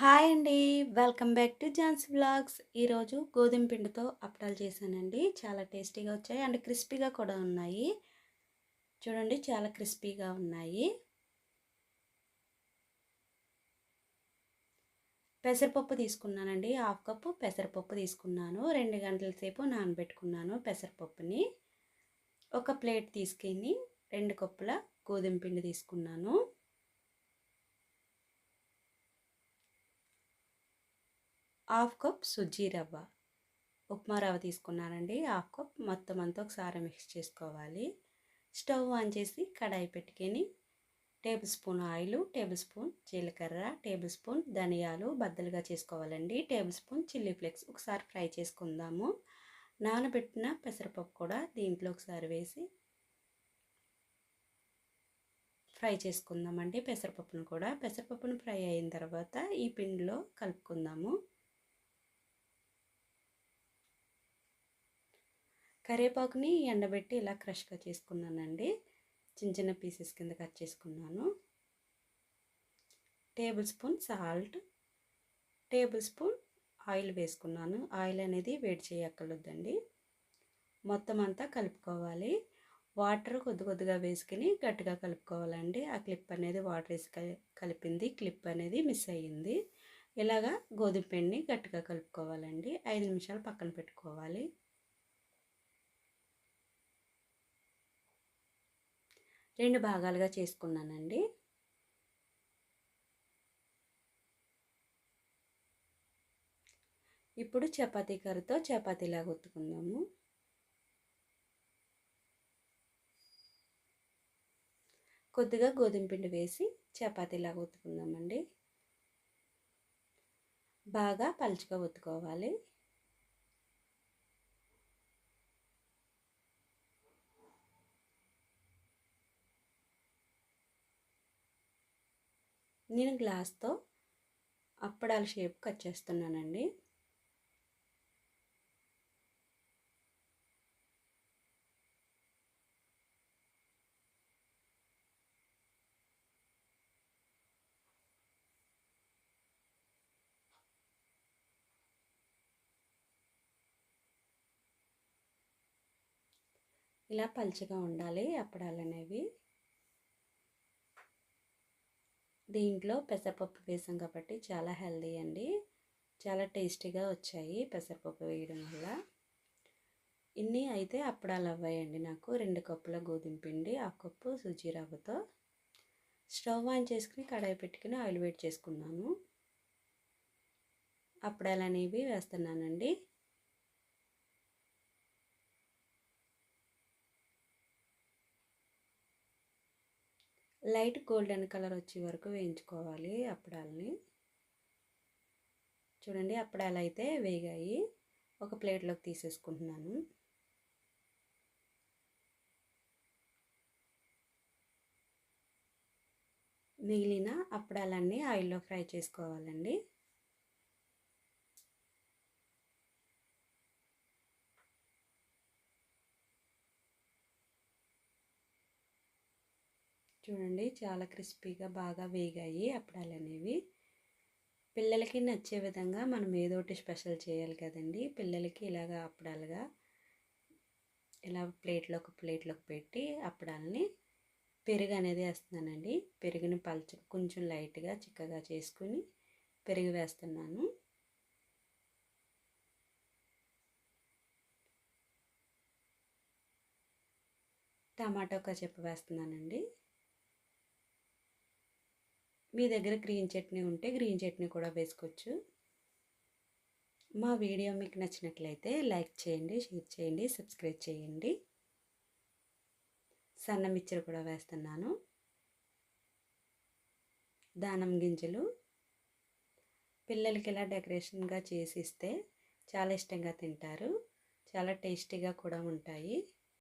Hi అండి. Welcome back to Johne's blogs ఈరోజు గోధుమ పిండితో అప్పడాలు చేశానండి. చాలా టేస్టీగా వచ్చాయి అండ్ క్రిస్పీగా కూడా ఉన్నాయి. చూడండి చాలా క్రిస్పీగా ఉన్నాయి. పెసరపప్పు తీసుకున్నానండి. హాఫ్ కప్పు పెసరపప్పు తీసుకున్నాను. రెండు గంటల సేపు నానబెట్టుకున్నాను పెసరపప్పుని. ఒక ప్లేట్ తీసుకెళ్ళి రెండు కప్పుల గోధుమ పిండి తీసుకున్నాను. హాఫ్ కప్ సుజ్జీ రవ్వ. ఉప్మా రవ్వ తీసుకున్నానండి. హాఫ్ కప్ మొత్తం అంతా ఒకసారి మిక్స్ చేసుకోవాలి. స్టవ్ ఆన్ చేసి కడాయి పెట్టుకొని tablespoon oil tablespoon జీలకర్ర టేబుల్ స్పూన్ ధనియాలు బద్దలుగా చేసుకోవాలండి. టేబుల్ స్పూన్ చిల్లీ ఫ్లేక్స్ ఒకసారి ఫ్రై చేసుకుందాము. నానబెట్టిన పెసరపప్పు కూడా దీంట్లో ఒకసారి వేసి ఫ్రై చేసుకుందామండి. పెసరపప్పును కూడా. పెసరపప్పును ఫ్రై అయిన తర్వాత ఈ పిండిలో కలుపుకుందాము. కరివేపాకుని ఎండబెట్టి ఇలా క్రష్గా చేసుకున్నానండి. చిన్న చిన్న పీసెస్ కింద కట్ చేసుకున్నాను. Tablespoon salt tablespoon oil వేసుకున్నాను. ఆయిల్ అనేది వేడి చేయక్కర్లేదండి. మొత్తం అంతా కలుపుకోవాలి. వాటర్ కొద్ది కొద్దిగా వేసుకుని గట్టిగా కలుపుకోవాలండి. ఆ క్లిప్ అనేది వాటర్ వేసి కలిపింది. క్లిప్ అనేది మిస్ అయ్యింది. ఇలాగా గోధుమ పిండిని గట్టిగా కలుపుకోవాలండి. ఐదు నిమిషాలు పక్కన పెట్టుకోవాలి. రెండు భాగాలుగా చేసుకున్నానండి. ఇప్పుడు చపాతీ కర్రతో చపాతీలాగా ఒత్తుకుందాము కొద్దిగా గోధుమ పిండి వేసి చపాతీలాగా ఒత్తుకుందామండి బాగా పలుచగా ఒత్తుకోవాలి. నేను గ్లాస్తో అప్పడాల షేప్ కట్ చేస్తున్నానండి. ఇలా పలుచగా ఉండాలి అప్పడాలు అనేవి దీంట్లో పెసరపప్పు వేసాం కాబట్టి చాలా హెల్దీ అండి. చాలా టేస్టీగా వచ్చాయి పెసరపప్పు వేయడం వల్ల. ఇన్ని అయితే అప్పడాలు అవ్వాయండి నాకు. రెండు కప్పుల గోధుమ పిండి ఆ కప్పు సుజీ రవ్వతో స్టవ్ ఆన్ చేసుకుని కడాయి పెట్టుకుని ఆయిల్ వేడి చేసుకున్నాను. అప్పడాలు అనేవి వేస్తున్నానండి. లైట్ గోల్డెన్ కలర్ వచ్చే వరకు వేయించుకోవాలి అప్పడాలని. చూడండి అప్పడాలు అయితే వేగాయి. ఒక ప్లేట్లోకి తీసేసుకుంటున్నాను. మిగిలిన అప్పడాలన్నీ ఆయిల్లో ఫ్రై చేసుకోవాలండి. చూడండి చాలా క్రిస్పీగా బాగా వేగాయి అప్పడాలు అనేవి పిల్లలకి నచ్చే విధంగా మనం ఏదో ఒకటి స్పెషల్ చేయాలి కదండి. పిల్లలకి ఇలాగ అప్పడాలుగా ఇలా ప్లేట్లోకి ప్లేట్లోకి పెట్టి అప్పడాలని పెరుగు అనేది వేస్తున్నానండి. పెరుగుని పల్చ కొంచెం లైట్గా చిక్కగా చేసుకుని పెరుగు వేస్తున్నాను. టమాటో కచప్పు వేస్తున్నానండి. మీ దగ్గర గ్రీన్ చట్నీ ఉంటే గ్రీన్ చట్నీ కూడా వేసుకోవచ్చు. మా వీడియో మీకు నచ్చినట్లయితే లైక్ చేయండి షేర్ చేయండి సబ్స్క్రైబ్ చేయండి. సన్న మిక్చర్ కూడా వేస్తున్నాను. దానం గింజలు. పిల్లలకి ఇలా డెకరేషన్గా చేసి ఇస్తే చాలా ఇష్టంగా తింటారు. చాలా టేస్టీగా కూడా ఉంటాయి.